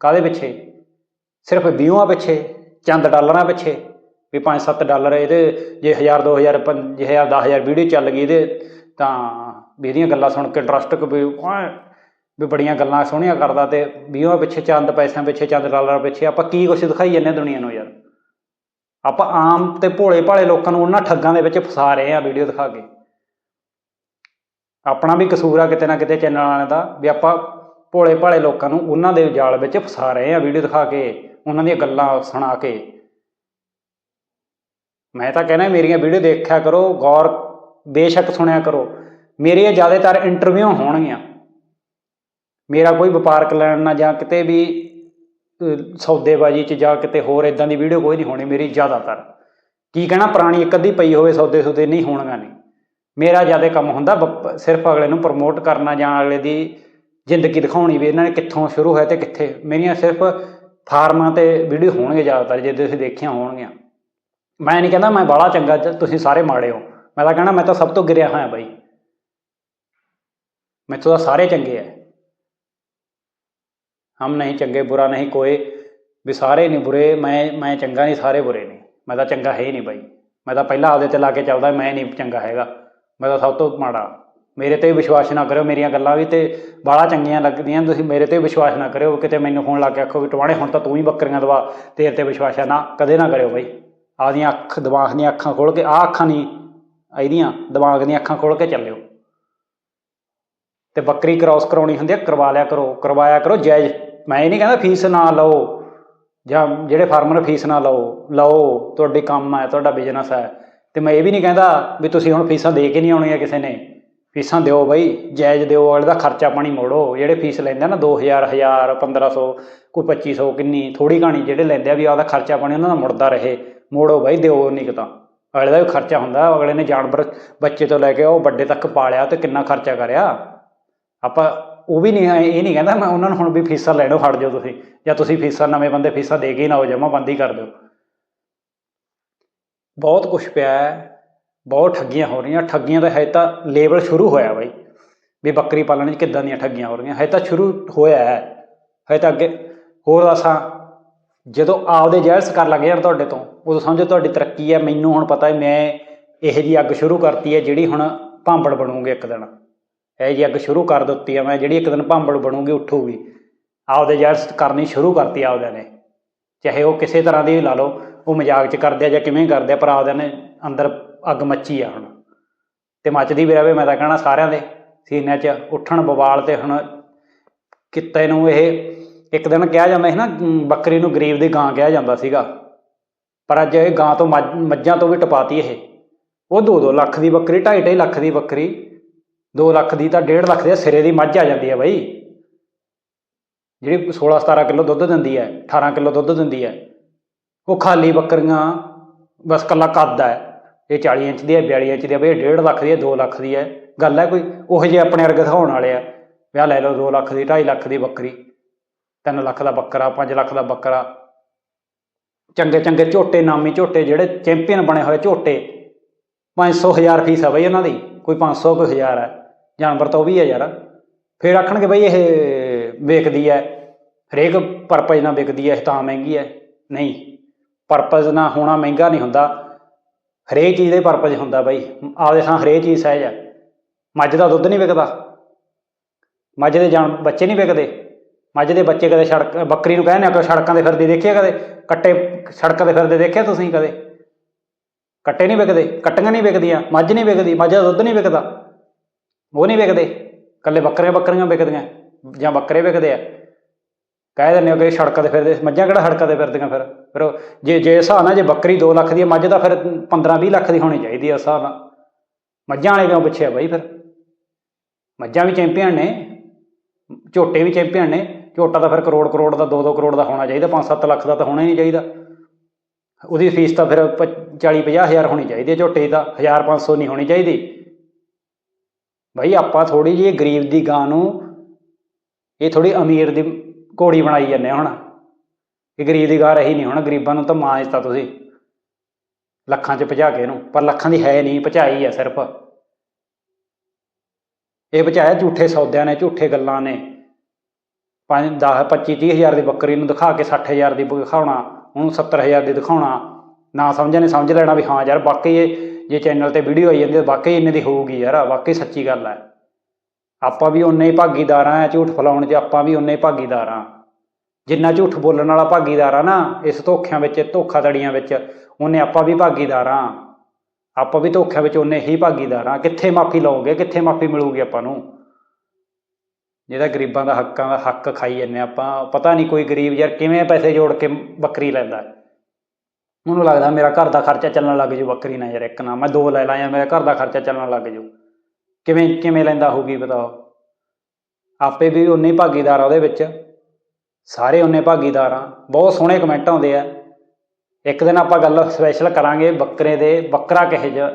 ਕਾਦੇ ਪਿੱਛੇ? ਸਿਰਫ ਵਿਊਆਂ ਪਿੱਛੇ? ਚੰਦ ਡਾਲਰਾਂ ਪਿੱਛੇ? ਵੀ 5-7 ਡਾਲਰ ਇਹਦੇ, ਜੇ 1000 2000 5000 10000 ਵੀਡੀਓ ਚੱਲ ਗਈ ਇਹਦੇ, ਤਾਂ ਵੀ ਇਹਦੀਆਂ ਗੱਲਾਂ ਸੁਣ ਕੇ ਇੰਟਰਸਟ ਵੀ ਐਂ ਵੀ ਬੜੀਆਂ ਗੱਲਾਂ ਸੋਹਣੀਆਂ ਕਰਦਾ ਤੇ ਵਿਊਆਂ ਪਿੱਛੇ ਚੰਦ, ਪੈਸਿਆਂ ਪਿੱਛੇ ਚੰਦ ਡਾਲਰਾਂ ਪਿੱਛੇ ਆਪਾਂ ਕੀ ਕੁਛ ਦਿਖਾਈ ਜਾਂਦੇ ਦੁਨੀਆ ਨੂੰ ਯਾਰ? ਆਪਾਂ ਆਮ ਤੇ ਭੋਲੇ ਭਾਲੇ ਲੋਕਾਂ ਨੂੰ ਉਹਨਾਂ ਠੱਗਾਂ ਦੇ ਵਿੱਚ ਫਸਾ ਰਹੇ ਆ ਵੀਡੀਓ ਦਿਖਾ ਕੇ। ਆਪਣਾ ਵੀ ਕਸੂਰ ਆ ਕਿਤੇ ਨਾ ਕਿਤੇ ਚੈਨਲ ਵਾਲਿਆਂ ਦਾ, ਵੀ ਆਪਾਂ ਭੋਲੇ ਭਾਲੇ ਲੋਕਾਂ ਨੂੰ ਉਹਨਾਂ ਦੇ ਜਾਲ ਵਿੱਚ ਫਸਾ ਰਹੇ ਆ, ਵੀਡੀਓ ਦਿਖਾ ਕੇ, ਉਹਨਾਂ ਦੀਆਂ ਗੱਲਾਂ ਸੁਣਾ ਕੇ। ਮੈਂ ਤਾਂ ਕਹਿੰਦਾ ਮੇਰੀਆਂ ਵੀਡੀਓ ਦੇਖਿਆ ਕਰੋ, ਗੌਰ ਬੇਸ਼ੱਕ ਸੁਣਿਆ ਕਰੋ। ਮੇਰੀਆਂ ਜ਼ਿਆਦਾਤਰ ਇੰਟਰਵਿਊ ਹੋਣਗੀਆਂ। ਮੇਰਾ ਕੋਈ ਵਪਾਰਕ ਲੈਣ ਨਾ ਜਾਂ ਕਿਤੇ ਵੀ ਸੌਦੇਬਾਜ਼ੀ 'ਚ ਜਾਂ ਕਿਤੇ ਹੋਰ ਇਦਾਂ ਦੀ ਵੀਡੀਓ ਕੋਈ ਨਹੀਂ ਹੋਣੀ ਮੇਰੀ ਜ਼ਿਆਦਾਤਰ। ਕੀ ਕਹਿਣਾ, ਪੁਰਾਣੀ ਇੱਕ ਅੱਧੀ ਪਈ ਹੋਵੇ ਸੌਦੇ ਸੌਦੇ ਨਹੀਂ ਹੋਣਗਾ ਨਹੀਂ ਮੇਰਾ ਜ਼ਿਆਦਾ ਕੰਮ ਹੁੰਦਾ ਵਪ- ਸਿਰਫ ਅਗਲੇ ਨੂੰ ਪ੍ਰਮੋਟ ਕਰਨਾ ਜਾਂ ਅਗਲੇ ਦੀ ਜ਼ਿੰਦਗੀ ਦਿਖਾਉਣੀ ਵੀ, ਇਹਨਾਂ ਨੇ ਕਿੱਥੋਂ ਸ਼ੁਰੂ ਹੋਇਆ ਤੇ ਕਿੱਥੇ? ਮੇਰੀਆਂ ਸਿਰਫ ਫਾਰਮਾਂ ਤੇ ਵੀਡੀਓ ਹੋਣਗੇ ਜ਼ਿਆਦਾਤਰ, ਜੇ ਤੁਸੀਂ ਦੇਖੀਆਂ ਹੋਣਗੀਆਂ। ਮੈਂ ਨਹੀਂ ਕਹਿੰਦਾ ਮੈਂ ਬਾਹਲਾ ਚੰਗਾ ਤੁਸੀਂ ਸਾਰੇ ਮਾੜੇ ਹੋ। ਮੈਂ ਤਾਂ ਕਹਿਣਾ ਮੈਂ ਤਾਂ ਸਭ ਤੋਂ ਗਿਰਿਆ ਹੋਇਆ ਬਾਈ। ਮੈਥੋਂ ਤਾਂ ਸਾਰੇ ਚੰਗੇ ਆ ਹਮ ਨਹੀਂ ਚੰਗੇ, ਬੁਰਾ ਨਹੀਂ, ਕੋਈ ਵੀ ਸਾਰੇ ਨਹੀਂ ਬੁਰੇ, ਮੈਂ ਮੈਂ ਚੰਗਾ ਨਹੀਂ, ਸਾਰੇ ਬੁਰੇ ਨੇ ਮੈਂ ਤਾਂ ਚੰਗਾ ਹੈ ਹੀ ਨਹੀਂ ਬਾਈ। ਮੈਂ ਤਾਂ ਪਹਿਲਾਂ ਆਪਦੇ ਤੇ ਲਾ ਕੇ ਚੱਲਦਾ, ਮੈਂ ਨਹੀਂ ਚੰਗਾ ਹੈਗਾ। ਮੈਂ ਤਾਂ ਸਭ ਤੋਂ ਮਾੜਾ। ਮੇਰੇ ਤੇ ਵਿਸ਼ਵਾਸ ਨਾ ਕਰਿਓ ਮੇਰੀਆਂ ਗੱਲਾਂ ਵੀ ਤੇ ਬਾਹਲਾ ਚੰਗੀਆਂ ਲੱਗਦੀਆਂ ਤੁਸੀਂ ਮੇਰੇ ਤੇ ਵਿਸ਼ਵਾਸ ਨਾ ਕਰਿਓ। ਕਿਤੇ ਮੈਨੂੰ ਫੋਨ ਲਾ ਕੇ ਆਖੋ ਵੀ ਟਵਾਣੇ, ਹੁਣ ਤਾਂ ਤੂੰ ਹੀ ਬੱਕਰੀਆਂ ਦਵਾ, ਤੇਰੇ ਤੇ ਵਿਸ਼ਵਾਸ ਨਾ, ਕਦੇ ਨਾ ਕਰਿਓ ਬਾਈ। ਆਪਦੀਆਂ ਅੱਖ, ਦਿਮਾਗ ਦੀਆਂ ਅੱਖਾਂ ਖੋਲ ਕੇ, ਆਹ ਅੱਖਾਂ ਨਹੀਂ ਇਹਦੀਆਂ ਦਿਮਾਗ ਦੀਆਂ ਅੱਖਾਂ ਖੋਲ ਕੇ ਚੱਲਿਓ। ਤੇ ਬੱਕਰੀ ਕ੍ਰਾਸ ਕਰਾਉਣੀ ਹੁੰਦੀ ਹੈ ਕਰਵਾ ਲਿਆ ਕਰੋ, ਕਰਵਾਇਆ ਕਰੋ ਜਾਇਜ਼। ਮੈਂ ਇਹ ਨਹੀਂ ਕਹਿੰਦਾ ਫੀਸ ਨਾ ਲਓ, ਜਾਂ ਜਿਹੜੇ ਫਾਰਮਰ ਫੀਸ ਨਾ ਲਓ ਲਓ, ਤੁਹਾਡੇ ਕੰਮ ਹੈ, ਤੁਹਾਡਾ ਬਿਜ਼ਨਸ ਹੈ। ਤੇ ਮੈਂ ਇਹ ਵੀ ਨਹੀਂ ਕਹਿੰਦਾ ਵੀ ਤੁਸੀਂ ਹੁਣ ਫੀਸਾਂ ਦੇ ਕੇ ਨਹੀਂ ਆਉਣੀਆਂ ਕਿਸੇ ਨੇ। ਫੀਸਾਂ ਦਿਓ ਬਈ, ਜਾਇਜ਼ ਦਿਓ, ਅਗਲੇ ਦਾ ਖਰਚਾ ਪਾਣੀ ਮੋੜੋ। ਜਿਹੜੇ ਫੀਸ ਲੈਂਦੇ ਆ ਨਾ 2000 1000 1500 ਕੋਈ 2500 ਕਿੰਨੀ ਥੋੜੀ ਘਾਣੀ ਜਿਹੜੇ ਲੈਂਦੇ ਆ ਵੀ ਆਪਦਾ ਖਰਚਾ ਪਾਣੀ ਉਹਨਾਂ ਦਾ ਮੁੜਦਾ ਰਹੇ। ਮੋੜੋ ਬਈ, ਦਿਓ ਨਹੀਂ ਕਿਤਾ। ਅਗਲੇ ਦਾ ਵੀ ਖਰਚਾ ਹੁੰਦਾ, ਅਗਲੇ ਨੇ ਜਾਨਵਰ ਬੱਚੇ ਤੋਂ ਲੈ ਕੇ ਉਹ ਵੱਡੇ ਤੱਕ ਪਾਲਿਆ ਤੇ ਕਿੰਨਾ ਖਰਚਾ ਕਰਿਆ। ਆਪਾਂ ਉਹ ਵੀ ਨਹੀਂ, ਇਹ ਨਹੀਂ ਕਹਿੰਦਾ ਮੈਂ ਉਹਨਾਂ ਨੂੰ ਹੁਣ ਵੀ ਫੀਸਾਂ ਲੈਣੋਂ ਹਟ ਜਾਓ ਤੁਸੀਂ। ਜਾਂ ਤੁਸੀਂ ਫੀਸਾਂ, ਨਵੇਂ ਬੰਦੇ ਫੀਸਾਂ ਦੇ ਕੇ ਹੀ ਨਾ ਹੋ ਜਮਾ ਬੰਦੀ ਕਰ ਦਿਓ। ਬਹੁਤ ਕੁਝ ਪਿਆ ਹੈ, ਬਹੁਤ ਠੱਗੀਆਂ ਹੋ ਰਹੀਆਂ। ਠੱਗੀਆਂ ਦਾ ਹੈ ਤਾਂ ਲੇਬਲ ਸ਼ੁਰੂ ਹੋਇਆ ਬਾਈ, ਵੀ ਬੱਕਰੀ ਪਾਲਣ ਵਿੱਚ ਕਿੱਦਾਂ ਦੀਆਂ ਠੱਗੀਆਂ ਹੋ ਰਹੀਆਂ। ਹੈ ਤਾਂ ਸ਼ੁਰੂ ਹੋਇਆ ਹੈ। ਹੈ ਤਾਂ ਅੱਗੇ ਹੋਰ ਦੱਸਾਂ ਜਦੋਂ ਆਪਦੇ ਜੈਲਸ ਕਰ ਲੱਗ ਜਾਣ ਤੁਹਾਡੇ ਤੋਂ, ਉਦੋਂ ਸਮਝੋ ਤੁਹਾਡੀ ਤਰੱਕੀ ਹੈ। ਮੈਨੂੰ ਹੁਣ ਪਤਾ ਹੈ, ਮੈਂ ਇਹੋ ਜੀ ਅੱਗ ਸ਼ੁਰੂ ਕਰਤੀ ਹੈ, ਜਿਹੜੀ ਹੁਣ ਭਾਂਬੜ ਬਣੂਗੀ ਇੱਕ ਦਿਨ। ਇਹ ਜੀ ਅੱਗ ਸ਼ੁਰੂ ਕਰ ਦਿੱਤੀ ਹੈ ਮੈਂ, ਜਿਹੜੀ ਇੱਕ ਦਿਨ ਭਾਂਬੜ ਬਣੂਗੀ, ਉੱਠੂਗੀ। ਆਪਦੇ ਜੈਲਸ ਕਰਨੀ ਸ਼ੁਰੂ ਕਰਤੀ ਆਪਦਿਆਂ ਨੇ। ਚਾਹੇ ਉਹ ਕਿਸੇ ਤਰ੍ਹਾਂ ਦੀ ਵੀ ਲਾ ਲਓ ਉਹ ਮਜ਼ਾਕ 'ਚ ਕਰਦੇ ਆ ਜਾਂ ਕਿਵੇਂ ਕਰਦੇ ਆ, ਪਰ ਆਪਦੇ ਨੇ ਅੰਦਰ ਅੱਗ ਮੱਚੀ ਆ ਹੁਣ। ਤੇ ਮੱਚਦੀ ਵੀ ਰਵੇ, ਮੈਂ ਤਾਂ ਕਹਿਣਾ ਸਾਰਿਆਂ ਦੇ ਸੀਨਿਆਂ 'ਚ ਉੱਠਣ ਬਵਾਲ ਤੇ ਹੁਣ ਕਿੱਤੇ ਨੂੰ ਇਹ ਇੱਕ ਦਿਨ ਕਿਹਾ ਜਾਂਦਾ ਸੀ ਨਾ ਬੱਕਰੀ ਨੂੰ ਗਰੀਬ ਦੀ ਗਾਂ ਕਿਹਾ ਜਾਂਦਾ ਸੀਗਾ। ਪਰ ਅੱਜ ਇਹ ਗਾਂ ਤੋਂ ਮੱਝ- ਮੱਝਾਂ ਤੋਂ ਵੀ ਟਪਾਤੀ ਇਹ। ਉਹ 2-2 ਲੱਖ ਦੀ ਬੱਕਰੀ 2.5 ਲੱਖ ਦੀ ਬੱਕਰੀ 2 ਲੱਖ ਦੀ ਤਾਂ 1.5 ਲੱਖ ਦੇ ਸਿਰੇ ਦੀ ਮੱਝ ਆ ਜਾਂਦੀ ਹੈ ਬਾਈ। ਜਿਹੜੀ 16-17 ਕਿਲੋ ਦੁੱਧ ਦਿੰਦੀ ਹੈ 18 ਕਿਲੋ ਦੁੱਧ ਦਿੰਦੀ ਹੈ ਉਹ ਖਾਲੀ ਬੱਕਰੀਆਂ ਬਸ ਕੱਲਾ ਕੱਦ ਹੈ। ਇਹ 40 ਇੰਚ ਦੀ ਹੈ 42 ਇੰਚ ਦੀ ਹੈ, ਬਈ ਇਹ 1.5 ਲੱਖ ਦੀ ਹੈ 2 ਲੱਖ ਦੀ ਹੈ। ਗੱਲ ਹੈ ਕੋਈ ਉਹ ਜਿਹੇ ਆਪਣੇ ਵਰਗੇ ਦਿਖਾਉਣ ਵਾਲੇ ਆ। ਵਿਆਹ ਲੈ ਲਓ 2 ਲੱਖ ਦੀ 2.5 ਲੱਖ ਦੀ ਬੱਕਰੀ। 3 ਲੱਖ ਦਾ ਬੱਕਰਾ 5 ਲੱਖ ਦਾ ਬੱਕਰਾ। ਚੰਗੇ ਚੰਗੇ ਝੋਟੇ, ਨਾਮੀ ਝੋਟੇ, ਜਿਹੜੇ ਚੈਂਪੀਅਨ ਬਣੇ ਹੋਏ ਝੋਟੇ। 500 ਹਜ਼ਾਰ ਫੀਸ ਆ ਬਈ ਇਹਨਾਂ ਦੀ, ਕੋਈ 500 ਕੋਈ ਹਜ਼ਾਰ ਹੈ। ਜਾਨਵਰ ਤਾਂ ਉਹ ਵੀ ਹੈ ਯਾਰ। ਫਿਰ ਆਖਣਗੇ ਬਈ ਇਹ ਵੇਚਦੀ ਹੈ। ਹਰੇਕ ਪਰਪਸ ਨਾਲ ਵਿਕਦੀ ਹੈ, ਇਹ ਤਾਂ ਮਹਿੰਗੀ ਹੈ। ਨਹੀਂ। ਪਰਪਸ ਨਾ ਹੋਣਾ ਮਹਿੰਗਾ ਨਹੀਂ ਹੁੰਦਾ। ਹਰੇਕ ਚੀਜ਼ ਦੇ ਪਰਪਸ ਹੁੰਦਾ ਬਾਈ। ਆਪਦੇ ਥਾਂ ਹਰੇਕ ਚੀਜ਼ ਸਹਿਜ ਹੈ ਮੱਝ ਦਾ ਦੁੱਧ ਨਹੀਂ ਵਿਕਦਾ। ਮੱਝ ਦੇ ਜਾਨ ਬੱਚੇ ਨਹੀਂ ਵਿਕਦੇ। ਮੱਝ ਦੇ ਬੱਚੇ ਕਦੇ ਸੜਕ, ਬੱਕਰੀ ਨੂੰ ਕਹਿੰਦੇ ਆ ਕਿ ਸੜਕਾਂ ਤੇ ਫਿਰਦੇ ਦੇਖਿਆ ਕਦੇ? ਕੱਟੇ, ਸੜਕਾਂ ਤੇ ਫਿਰਦੇ ਦੇਖਿਆ ਤੁਸੀਂ ਕਦੇ? ਕੱਟੇ ਨਹੀਂ ਵਿਕਦੇ, ਕੱਟੀਆਂ ਨਹੀਂ ਵਿਕਦੀਆਂ, ਮੱਝ ਨਹੀਂ ਵਿਕਦੀ, ਮੱਝ ਦਾ ਦੁੱਧ ਨਹੀਂ ਵਿਕਦਾ। ਉਹ ਨਹੀਂ ਵਿਕਦੇ। ਕੱਲੇ ਬੱਕਰੀਆਂ ਬੱਕਰੀਆਂ ਵਿਕਦੀਆਂ ਜਾਂ ਬੱਕਰੇ ਵਿਕਦੇ ਆ। ਕਹਿ ਦਿੰਦੇ ਹੋ ਕਿ ਸੜਕਾਂ ਤੇ ਫਿਰਦੇ, ਮੱਝਾਂ ਕਿਹੜਾ ਸੜਕਾਂ ਤੇ ਫਿਰਦੀਆਂ ਫਿਰ? ਫਿਰ ਉਹ ਜੇ ਜੇ ਹਿਸਾਬ ਨਾਲ ਜੇ ਬੱਕਰੀ 2 ਲੱਖ ਦੀ ਮੱਝ ਦਾ ਫਿਰ 15 20 ਲੱਖ ਦੀ ਹੋਣੀ ਚਾਹੀਦੀ ਆ ਹਿਸਾਬ ਨਾਲ। ਮੱਝਾਂ ਵਾਲੇ ਕਿਉਂ ਪੁੱਛਿਆ ਬਾਈ ਫਿਰ? ਮੱਝਾਂ ਵੀ ਚੈਂਪੀਅਨ ਨੇ, ਝੋਟੇ ਵੀ ਚੈਂਪੀਅਨ ਨੇ, ਝੋਟਾ ਤਾਂ ਫਿਰ ਕਰੋੜ ਕਰੋੜ ਦਾ 2-2 ਕਰੋੜ ਦਾ ਹੋਣਾ ਚਾਹੀਦਾ 5-7 ਲੱਖ ਦਾ ਤਾਂ ਹੋਣਾ ਹੀ ਨਹੀਂ ਚਾਹੀਦਾ। ਉਹਦੀ ਫੀਸ ਤਾਂ ਫਿਰ 40-50 ਹਜ਼ਾਰ ਹੋਣੀ ਚਾਹੀਦੀ ਹੈ ਝੋਟੇ ਦੀ ਤਾਂ 1500 ਨਹੀਂ ਹੋਣੀ ਚਾਹੀਦੀ। ਭਾਈ ਆਪਾਂ ਥੋੜੀ ਜਿਹੀ ਗਰੀਬ ਦੀ ਗਾਂ ਨੂੰ, ਇਹ ਥੋੜੀ ਅਮੀਰ ਦੀ ਘੋੜੀ ਬਣਾਈ ਜਾਂਦੇ ਆ ਹੁਣ। ਇਹ ਗਰੀਬ ਦੀ ਗਾਂ ਰਹੀ ਨਹੀਂ ਹੁਣ, ਗਰੀਬਾਂ ਨੂੰ ਤਾਂ ਮਾਂਜਤਾ ਤੁਸੀਂ। ਲੱਖਾਂ 'ਚ ਭਜਾ ਕੇ ਇਹਨੂੰ, ਪਰ ਲੱਖਾਂ ਦੀ ਹੈ ਨਹੀਂ ਭਜਾਈ ਹੈ ਸਿਰਫ। ਇਹ ਭਜਾਇਆ ਝੂਠੇ ਸੌਦਿਆਂ ਨੇ, ਝੂਠੇ ਗੱਲਾਂ ਨੇ। 5 10 25 30 ਹਜ਼ਾਰ ਦੀ ਬੱਕਰੀ ਨੂੰ ਦਿਖਾ ਕੇ 60 ਹਜ਼ਾਰ ਦੀ ਦਿਖਾਉਣਾ ਉਹਨੂੰ 70 ਹਜ਼ਾਰ ਦੀ ਦਿਖਾਉਣਾ। ਨਾ ਸਮਝਿਆ, ਨੇ ਸਮਝ ਲੈਣਾ ਵੀ ਹਾਂ ਯਾਰ, ਵਾਕਈ ਇਹ ਜੇ ਚੈਨਲ ਤੇ ਵੀਡੀਓ ਆਈ ਜਾਂਦੀ ਹੈ ਵਾਕਈ ਇੰਨੇ ਦੀ ਹੋਊਗੀ ਯਾਰ, ਵਾਕਈ ਸੱਚੀ ਗੱਲ ਹੈ। ਆਪਾਂ ਵੀ ਉਨੇ ਹੀ ਭਾਗੀਦਾਰ ਆ ਝੂਠ ਫਲਾਉਣ 'ਚ ਆਪਾਂ ਵੀ ਉਨੇ ਹੀ ਭਾਗੀਦਾਰ। ਆ ਜਿੰਨਾ ਝੂਠ ਬੋਲਣ ਵਾਲਾ ਭਾਗੀਦਾਰ ਆ ਨਾ, ਇਸ ਧੋਖਿਆਂ ਵਿੱਚ, ਧੋਖਾਧੜੀਆਂ ਵਿੱਚ, ਉਹਨੇ ਆਪਾਂ ਵੀ ਭਾਗੀਦਾਰ। ਆ ਆਪਾਂ ਵੀ ਧੋਖਿਆਂ ਵਿੱਚ ਉਨੇ ਹੀ ਭਾਗੀਦਾਰ। ਆ ਕਿੱਥੇ ਮਾਫੀ ਲਓਗੇ ਕਿੱਥੇ ਮਾਫੀ ਮਿਲੂਗੀ ਆਪਾਂ ਨੂੰ? ਜਿਹਦਾ ਗਰੀਬਾਂ ਦਾ ਹੱਕਾਂ ਦਾ ਹੱਕ ਖਾਈ ਜਾਂਦੇ ਆਪਾਂ, ਪਤਾ ਨਹੀਂ ਕੋਈ ਗਰੀਬ ਯਾਰ ਕਿਵੇਂ ਪੈਸੇ ਜੋੜ ਕੇ ਬੱਕਰੀ ਲੈਂਦਾ। ਹੈ। ਉਹਨੂੰ ਲੱਗਦਾ ਮੇਰਾ ਘਰ ਦਾ ਖਰਚਾ ਚੱਲਣ ਲੱਗ ਜੂ, ਬੱਕਰੀ ਨਾ ਯਾਰ ਇੱਕ ਨਾ, ਮੈਂ ਦੋ ਲੈ ਲਾਂ ਜਾਂ ਮੇਰਾ ਘਰ ਦਾ ਖਰਚਾ ਚੱਲਣ ਲੱਗ ਜੂ। ਕਿਵੇਂ ਕਿਵੇਂ ਲੈਂਦਾ ਹੋਊਗੀ ਬਤਾਓ? ਆਪੇ ਵੀ ਉਨੇ ਭਾਗੀਦਾਰ ਆ ਉਹਦੇ ਵਿੱਚ। ਸਾਰੇ ਉਨੇ ਭਾਗੀਦਾਰ ਆ। ਬਹੁਤ ਸੋਹਣੇ ਕਮੈਂਟ ਆਉਂਦੇ ਆ। ਇੱਕ ਦਿਨ ਆਪਾਂ ਗੱਲ ਸਪੈਸ਼ਲ ਕਰਾਂਗੇ ਬੱਕਰੇ ਦੇ, ਬੱਕਰਾ ਕਿਹੋ ਜਿਹਾ?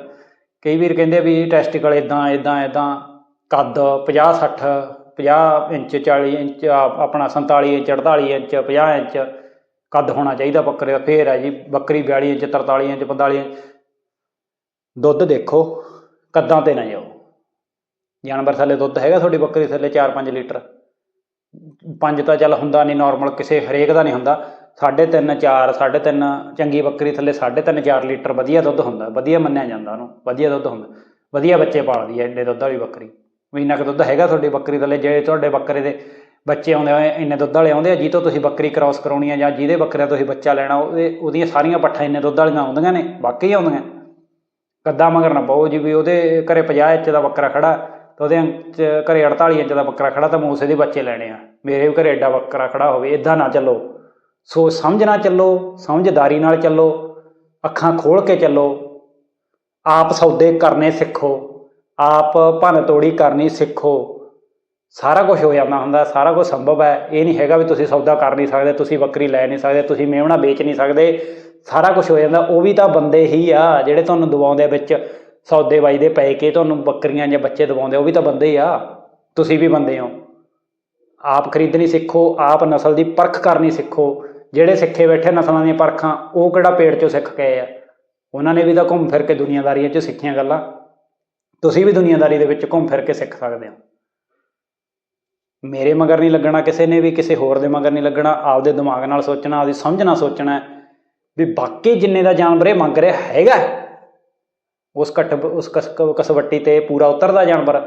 ਕਈ ਵੀਰ ਕਹਿੰਦੇ ਵੀ ਟੈਸਟੀਕਲ ਇਦਾਂ ਇਦਾਂ ਇਦਾਂ ਕੱਦ 50 60 50 ਇੰਚ 40 ਇੰਚ ਆਪਣਾ 47 ਇੰਚ 48 ਇੰਚ 50 ਇੰਚ। ਕੱਦ ਹੋਣਾ ਚਾਹੀਦਾ ਬੱਕਰੇ ਦਾ। ਫੇਰ ਹੈ ਜੀ ਬੱਕਰੀ 42 ਇੰਚ 43 ਇੰਚ 45 ਇੰਚ। ਦੁੱਧ ਦੇਖੋ, ਕੱਦਾਂ ਤੇ ਨਾ ਜਾਓ। ਜਾਨਵਰ ਥੱਲੇ ਦੁੱਧ ਹੈਗਾ ਤੁਹਾਡੀ ਬੱਕਰੀ ਥੱਲੇ 4-5 ਲੀਟਰ। ਪੰਜ ਤਾਂ ਚੱਲ ਹੁੰਦਾ ਨਹੀਂ ਨਾਰਮਲ ਕਿਸੇ ਹਰੇਕ ਦਾ ਨਹੀਂ ਹੁੰਦਾ। ਸਾਢੇ ਤਿੰਨ 4 ਸਾਢੇ ਤਿੰਨ ਚੰਗੀ ਬੱਕਰੀ ਥੱਲੇ ਸਾਢੇ ਤਿੰਨ 4 ਲੀਟਰ ਵਧੀਆ ਦੁੱਧ ਹੁੰਦਾ, ਵਧੀਆ ਮੰਨਿਆ ਜਾਂਦਾ ਉਹਨੂੰ, ਵਧੀਆ ਦੁੱਧ ਹੁੰਦਾ। ਵਧੀਆ ਬੱਚੇ ਪਾਲਦੀ ਹੈ ਇੰਨੇ ਦੁੱਧ ਵਾਲੀ ਬੱਕਰੀ। ਵੀ ਇੰਨਾ ਕੁ ਦੁੱਧ ਹੈਗਾ ਤੁਹਾਡੀ ਬੱਕਰੀ ਥੱਲੇ, ਜੇ ਤੁਹਾਡੇ ਬੱਕਰੇ ਦੇ ਬੱਚੇ ਆਉਂਦੇ ਹੋਏ ਇੰਨੇ ਦੁੱਧ ਵਾਲੇ ਆਉਂਦੇ ਆ ਜੀ ਤੋਂ ਤੁਸੀਂ ਬੱਕਰੀ ਕ੍ਰਾਸ ਕਰਾਉਣੀ ਆ ਜਾਂ ਜਿਹਦੇ ਬੱਕਰੇ ਤੁਸੀਂ ਬੱਚਾ ਲੈਣਾ, ਉਹਦੇ, ਉਹਦੀਆਂ ਸਾਰੀਆਂ ਪੱਠਾਂ ਇੰਨੇ ਦੁੱਧ ਵਾਲੀਆਂ ਆਉਂਦੀਆਂ ਨੇ, ਵਾਕਈ ਆਉਂਦੀਆਂ। ਕੱਦਾ ਮਗਰ ਨਾ ਪਾਓ ਜੀ ਵੀ ਉਹਦੇ ਘਰੇ 50 ਇੰਚ ਦਾ ਬੱਕਰਾ ਖੜਾ ਤਾਂ ਉਹਦੇ ਚ ਘਰੇ 48 ਇੰਚ ਦਾ ਬੱਕਰਾ ਖੜਾ ਤਾਂ ਮੂਸੇ ਦੇ ਬੱਚੇ ਲੈਣੇ ਆ। ਮੇਰੇ ਵੀ ਘਰੇ ਐਡਾ ਬੱਕਰਾ ਖੜਾ ਹੋਵੇ ਇਦਾਂ ਨਾ ਚੱਲੋ। ਸੋ ਸਮਝ ਨਾ ਚੱਲੋ, ਸਮਝਦਾਰੀ ਨਾਲ ਚੱਲੋ, ਅੱਖਾਂ ਖੋਲ ਕੇ ਚੱਲੋ। ਆਪ ਸੌਦੇ ਕਰਨੇ ਸਿੱਖੋ, ਆਪ ਭੰਨ ਤੋੜੀ ਕਰਨੀ ਸਿੱਖੋ। ਸਾਰਾ ਕੁਝ ਹੋ ਜਾਂਦਾ ਹੁੰਦਾ, ਸਾਰਾ ਕੁਝ ਸੰਭਵ ਹੈ। ਇਹ ਨਹੀਂ ਹੈਗਾ ਵੀ ਤੁਸੀਂ ਸੌਦਾ ਕਰ ਨਹੀਂ ਸਕਦੇ, ਤੁਸੀਂ ਬੱਕਰੀ ਲੈ ਨਹੀਂ ਸਕਦੇ, ਤੁਸੀਂ ਮੇਵਣਾ ਵੇਚ ਨਹੀਂ ਸਕਦੇ। ਸਾਰਾ ਕੁਝ ਹੋ ਜਾਂਦਾ, ਉਹ ਵੀ ਤਾਂ ਬੰਦੇ ਹੀ ਆ ਜਿਹੜੇ ਤੁਹਾਨੂੰ ਦਵਾਉਂਦੇ ਵਿੱਚ। ਸੌਦੇ ਦੇ ਪੈ ਕੇ ਤੁਹਾਨੂੰ ਬੱਕਰੀਆਂ ਜਾਂ ਬੱਚੇ ਦਵਾਉਂਦੇ ਉਹ ਵੀ ਤਾਂ ਬੰਦੇ ਹੀ ਆ। ਤੁਸੀਂ ਵੀ ਬੰਦੇ ਹੋ। ਆਪ ਖਰੀਦਣੀ ਸਿੱਖੋ, ਆਪ ਨਸਲ ਦੀ ਪਰਖ ਕਰਨੀ ਸਿੱਖੋ। ਜਿਹੜੇ ਸਿੱਖੇ ਬੈਠੇ ਨਸਲਾਂ ਦੀਆਂ ਪਰਖਾਂ, ਉਹ ਕਿਹੜਾ ਪੇਟ ਚੋਂ ਸਿੱਖ ਗਏ ਆ? ਉਹਨਾਂ ਨੇ ਵੀ ਤਾਂ ਘੁੰਮ ਫਿਰ ਕੇ ਦੁਨੀਆਦਾਰੀਆਂ 'ਚ ਸਿੱਖੀਆਂ ਗੱਲਾਂ। ਤੁਸੀਂ ਵੀ ਦੁਨੀਆਦਾਰੀ ਦੇ ਵਿੱਚ ਘੁੰਮ ਫਿਰ ਕੇ ਸਿੱਖ ਸਕਦੇ ਹੋ। ਮੇਰੇ ਮਗਰ ਨਹੀਂ ਲੱਗਣਾ ਕਿਸੇ ਨੇ ਵੀ, ਕਿਸੇ ਹੋਰ ਦੇ ਮਗਰ ਨਹੀਂ ਲੱਗਣਾ। ਆਪਦੇ ਦਿਮਾਗ ਨਾਲ ਸੋਚਣਾ, ਆਪਦੀ ਸਮਝ ਨਾਲ ਸੋਚਣਾ ਵੀ ਬਾਕੀ ਜਿੰਨੇ ਦਾ ਜਾਨਵਰ ਇਹ ਮੰਗ ਰਿਹਾ ਹੈਗਾ ਉਸ ਘਟ ਉਸ ਕਸ ਕਸਵੱਟੀ ਤੇ ਪੂਰਾ ਉਤਰਦਾ ਜਾਨਵਰ।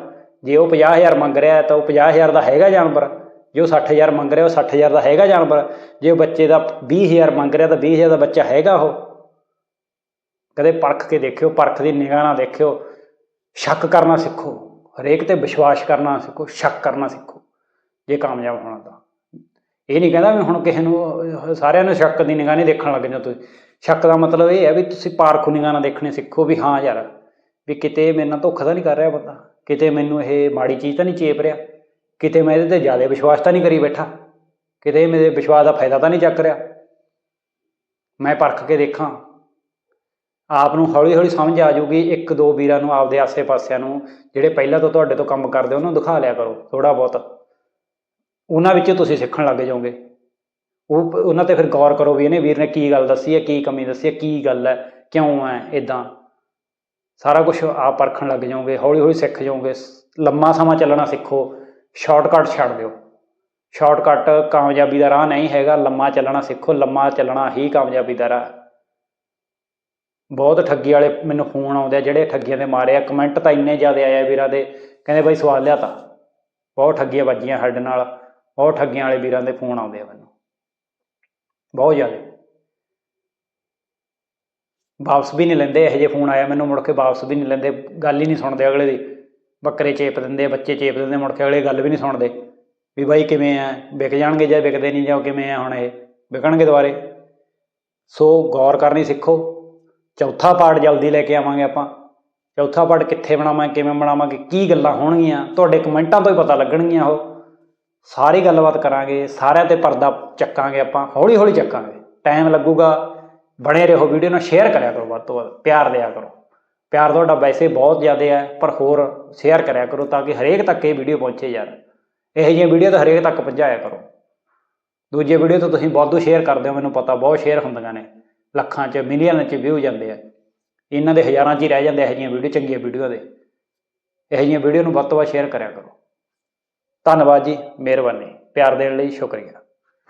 ਜੇ ਉਹ 50000 ਮੰਗ ਰਿਹਾ ਤਾਂ ਉਹ 50000 ਦਾ ਹੈਗਾ ਜਾਨਵਰ। ਜੇ ਉਹ 60000 ਮੰਗ ਰਿਹਾ, ਉਹ 60000 ਦਾ ਹੈਗਾ ਜਾਨਵਰ। ਜੇ ਉਹ ਬੱਚੇ ਦਾ 20000 ਮੰਗ ਰਿਹਾ ਤਾਂ 20000 ਦਾ ਬੱਚਾ ਹੈਗਾ ਉਹ। ਕਦੇ ਪਰਖ ਕੇ ਦੇਖਿਓ, ਪਰਖ ਦੀ ਨਿਗਾਹ ਨਾਲ ਦੇਖਿਓ। ਸ਼ੱਕ ਕਰਨਾ ਸਿੱਖੋ। ਹਰੇਕ ਤੇ ਵਿਸ਼ਵਾਸ ਕਰਨਾ ਸਿੱਖੋ, ਸ਼ੱਕ ਕਰਨਾ ਸਿੱਖੋ। ਜੇ ਕਾਮਯਾਬ ਹੋਣਾ ਤਾਂ। ਇਹ ਨਹੀਂ ਕਹਿੰਦਾ ਵੀ ਹੁਣ ਕਿਸੇ ਨੂੰ, ਸਾਰਿਆਂ ਨੂੰ ਸ਼ੱਕ ਦੀ ਨਿਗਾਹ ਨਹੀਂ ਦੇਖਣ ਲੱਗ ਜਾਓ ਤੁਸੀਂ। ਸ਼ੱਕ ਦਾ ਮਤਲਬ ਇਹ ਹੈ ਵੀ ਤੁਸੀਂ ਪਾਰਖੂ ਨਿਗਾਹ ਨਾਲ ਦੇਖਣੇ ਸਿੱਖੋ ਵੀ ਹਾਂ ਯਾਰ, ਵੀ ਕਿਤੇ ਮੇਰੇ ਨਾਲ ਧੋਖਾ ਤਾਂ ਨਹੀਂ ਕਰ ਰਿਹਾ ਬੰਦਾ, ਕਿਤੇ ਮੈਨੂੰ ਇਹ ਮਾੜੀ ਚੀਜ਼ ਤਾਂ ਨਹੀਂ ਚੇਪ ਰਿਹਾ, ਕਿਤੇ ਮੈਂ ਇਹਦੇ ਤੇ ਜ਼ਿਆਦਾ ਵਿਸ਼ਵਾਸ ਤਾਂ ਨਹੀਂ ਕਰੀ ਬੈਠਾ, ਕਿਤੇ ਮੇਰੇ ਵਿਸ਼ਵਾਸ ਦਾ ਫਾਇਦਾ ਤਾਂ ਨਹੀਂ ਚੱਕ ਰਿਹਾ। ਮੈਂ ਪਰਖ ਕੇ ਦੇਖਾਂ, ਆਪ ਨੂੰ ਹੌਲੀ ਹੌਲੀ ਸਮਝ ਆ ਜੂਗੀ, ਇੱਕ ਦੋ ਵੀਰਾਂ ਨੂੰ ਆਪਦੇ ਆਸੇ-ਪਾਸਿਆਂ ਨੂੰ, ਜਿਹੜੇ ਪਹਿਲਾਂ ਤੋਂ ਤੁਹਾਡੇ ਤੋਂ ਕੰਮ ਕਰਦੇ, ਉਹਨਾਂ ਨੂੰ ਦਿਖਾ ਲਿਆ ਕਰੋ ਥੋੜਾ ਬਹੁਤ। ਉਹਨਾਂ ਵਿੱਚੋਂ ਤੁਸੀਂ ਸਿੱਖਣ ਲੱਗ ਜਾਓਗੇ। ਉਹ ਉਹਨਾਂ ਤੇ ਫਿਰ ਗੌਰ ਕਰੋ ਵੀ ਇਹਨੇ ਵੀਰ ਨੇ ਕੀ ਗੱਲ ਦੱਸੀ ਹੈ, ਕੀ ਕਮੀ ਦੱਸੀ ਹੈ, ਕੀ ਗੱਲ ਹੈ, ਕਿਉਂ ਹੈ ਇਦਾਂ ਸਾਰਾ ਕੁਝ ਆਪ ਪਰਖਣ ਲੱਗ ਜਾਓਗੇ ਹੌਲੀ ਹੌਲੀ ਸਿੱਖ ਜਾਓਗੇ ਲੰਮਾ ਸਮਾਂ ਚੱਲਣਾ ਸਿੱਖੋ, ਸ਼ਾਰਟਕਟ ਛੱਡ ਦਿਓ। ਸ਼ਾਰਟਕਟ ਕਾਮਯਾਬੀ ਦਾ ਰਾਹ ਨਹੀਂ ਹੈਗਾ, ਲੰਮਾ ਚੱਲਣਾ ਸਿੱਖੋ, ਲੰਮਾ ਚੱਲਣਾ ਹੀ ਕਾਮਯਾਬੀ ਦਾ ਰਾਹ। ਬਹੁਤ ਠੱਗੀ ਵਾਲੇ ਮੈਨੂੰ ਫੋਨ ਆਉਂਦੇ ਆ, ਜਿਹੜੇ ਠੱਗੀਆਂ ਦੇ ਮਾਰੇ ਆ, ਕਮੈਂਟ ਤਾਂ ਇੰਨੇ ਜ਼ਿਆਦਾ ਆਏ ਵੀਰਾਂ ਦੇ, ਕਹਿੰਦੇ ਬਾਈ ਸਵਾਲ ਲਿਆ ਤਾਂ। ਬਹੁਤ ਠੱਗੀਆਂ ਵੱਜੀਆਂ ਸਾਡੇ ਨਾਲ, ਬਹੁਤ ਠੱਗੀਆਂ ਵਾਲੇ ਵੀਰਾਂ ਦੇ ਫੋਨ ਆਉਂਦੇ ਆ ਮੈਨੂੰ। ਬਹੁਤ ਜ਼ਿਆਦਾ। ਵਾਪਸ ਵੀ ਨਹੀਂ ਲੈਂਦੇ, ਇਹੋ ਜਿਹੇ ਫੋਨ ਆਇਆ ਮੈਨੂੰ, ਮੁੜ ਕੇ ਵਾਪਸ ਵੀ ਨਹੀਂ ਲੈਂਦੇ, ਗੱਲ ਹੀ ਨਹੀਂ ਸੁਣਦੇ ਅਗਲੇ ਦੀ। ਬੱਕਰੇ ਚੇਪ ਦਿੰਦੇ, ਬੱਚੇ ਚੇਪ ਦਿੰਦੇ, ਮੁੜ ਕੇ ਅਗਲੇ ਗੱਲ ਵੀ ਨਹੀਂ ਸੁਣਦੇ। ਵੀ ਬਾਈ ਕਿਵੇਂ ਆ? ਵਿਕ ਜਾਣਗੇ ਜਾਂ ਵਿਕਦੇ ਨਹੀਂ, ਜਾਂ ਕਿਵੇਂ ਆ ਹੁਣ ਇਹ? ਵਿਕਣਗੇ ਦੁਬਾਰੇ। ਸੋ ਗੌਰ ਕਰਨੀ ਸਿੱਖੋ। ਚੌਥਾ ਪਾਰਟ ਜਲਦੀ ਲੈ ਕੇ ਆਵਾਂਗੇ ਆਪਾਂ। ਚੌਥਾ ਪਾਰਟ ਕਿੱਥੇ ਬਣਾਵਾਂਗੇ ਕਿਵੇਂ ਬਣਾਵਾਂਗੇ ਕੀ ਗੱਲਾਂ ਹੋਣਗੀਆਂ? ਤੁਹਾਡੇ ਕਮੈਂਟਾਂ ਤੋਂ ਹੀ ਪਤਾ ਲੱਗਣਗੀਆਂ ਉਹ। ਸਾਰੀ ਗੱਲਬਾਤ ਕਰਾਂਗੇ, ਸਾਰਿਆਂ ਤੇ ਪਰਦਾ ਚੱਕਾਂਗੇ ਆਪਾਂ ਹੌਲੀ ਹੌਲੀ ਚੱਕਾਂਗੇ। ਟਾਈਮ ਲੱਗੂਗਾ, ਬਣੇ ਰਹੋ, ਵੀਡੀਓ ਨੂੰ ਸ਼ੇਅਰ ਕਰਿਆ ਕਰੋ ਵੱਧ ਤੋਂ ਵੱਧ, ਪਿਆਰ ਦਿਆ ਕਰੋ। ਪਿਆਰ ਤੁਹਾਡਾ ਵੈਸੇ ਬਹੁਤ ਜ਼ਿਆਦਾ ਹੈ, ਪਰ ਹੋਰ ਸ਼ੇਅਰ ਕਰਿਆ ਕਰੋ ਤਾਂ ਕਿ ਹਰੇਕ ਤੱਕ ਇਹ ਵੀਡੀਓ ਪਹੁੰਚੇ ਯਾਰ ਇਹੋ ਜਿਹੀਆਂ ਵੀਡੀਓ ਤਾਂ ਹਰੇਕ ਤੱਕ ਪਹੁੰਚਾਇਆ ਕਰੋ। ਦੂਜੇ ਵੀਡੀਓ ਤੋਂ ਤੁਸੀਂ ਵਾਧੂ ਸ਼ੇਅਰ ਕਰਦੇ ਹੋ, ਮੈਨੂੰ ਪਤਾ, ਬਹੁਤ ਸ਼ੇਅਰ ਹੁੰਦੀਆਂ ਨੇ। ਲੱਖਾਂ 'ਚ ਮਿਲੀਅਨ 'ਚ ਵਿਊ ਜਾਂਦੇ ਆ। ਇਹਨਾਂ ਦੇ ਹਜ਼ਾਰਾਂ 'ਚ ਹੀ ਰਹਿ ਜਾਂਦੇ ਇਹੋ ਜਿਹੀਆਂ ਵੀਡੀਓ, ਚੰਗੀਆਂ ਵੀਡੀਓ ਦੇ। ਇਹੋ ਜਿਹੀਆਂ ਵੀਡੀਓ ਨੂੰ ਵੱਧ ਤੋਂ ਵੱਧ ਸ਼ੇਅਰ ਕਰਿਆ ਕਰੋ। ਧੰਨਵਾਦ ਜੀ ਮਿਹਰਬਾਨੀ। ਪਿਆਰ ਦੇਣ ਲਈ ਸ਼ੁਕਰੀਆ।